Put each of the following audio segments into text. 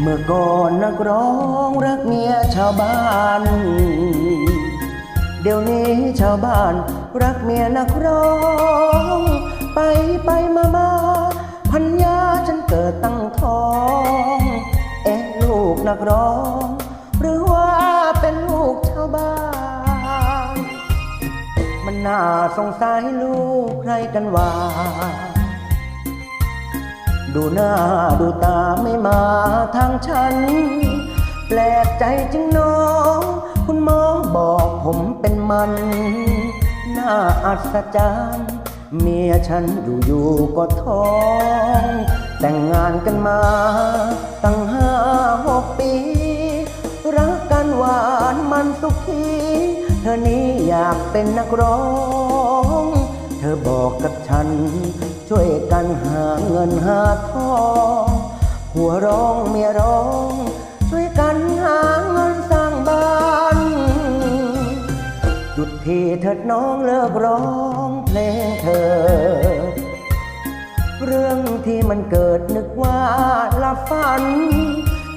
เมื่อก่อนนักร้องรักเมียชาวบ้าน เดี๋ยวนี้ชาวบ้านรักเมียนักร้อง ไปไปมามาพันยาฉันเกิดตั้งท้อง เอ๊ะลูกนักร้อง หรือว่าเป็นลูกชาวบ้าน มันน่าสงสัยลูกใครกันว่า ดูหน้าดูตาไม่มาทางฉัน แปลกใจจริงน้อง คุณหมอบอกผมเป็นมัน น่าอัศจรรย์ เมียฉันอยู่ๆก็ท้อง แต่งงานกันมา ตั้งห้าหกปี รักกันหวานมันสุขีเธอนี้อยากเป็นนักร้อง เธอบอกกับฉัน ช่วยกันหาเงินหาทองหัวร้องเมียร้อง ช่วยกันหาเงินสร้างบ้านหยุดทีเถิดน้องเลิกร้องเพลงเธอ เรื่องที่มันเกิดนึกว่าลับฝัน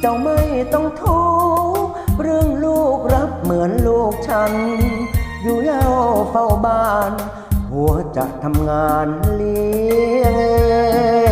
เจ้าไม่ต้องทุกข์เรื่องลูกรับเหมือนลูกฉัน อยู่เย้าเฝ้าบ้าน หัวจะทำงานเลี้ยงเอง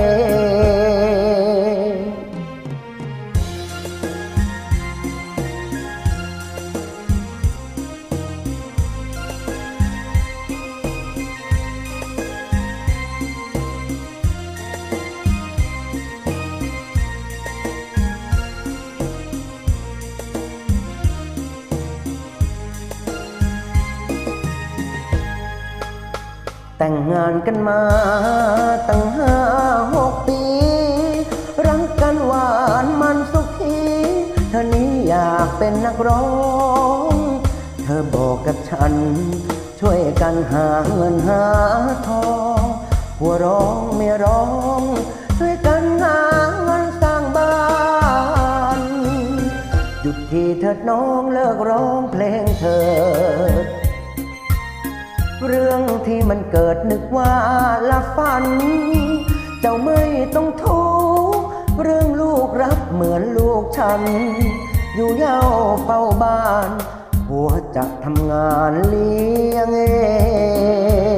แต่งงานกันมาตั้งห้าหกปี รักกันหวานมันสุขีเธอนี้อยากเป็นนักร้อง เธอบอกกับฉัน ช่วยกันหาเงินหาทอง หัวร้องเมียร้อง ช่วยกันหาเงินสร้างบ้านหยุดทีเถิดน้องเลิกร้องเพลงเถิด เรื่องที่มันเกิดนึกว่าละฝัน เจ้าไม่ต้องทุกข์เรื่องลูกรับเหมือนลูกฉัน อยู่เย้าเฝ้าบ้าน หัวจะทำงานเลี้ยงเอง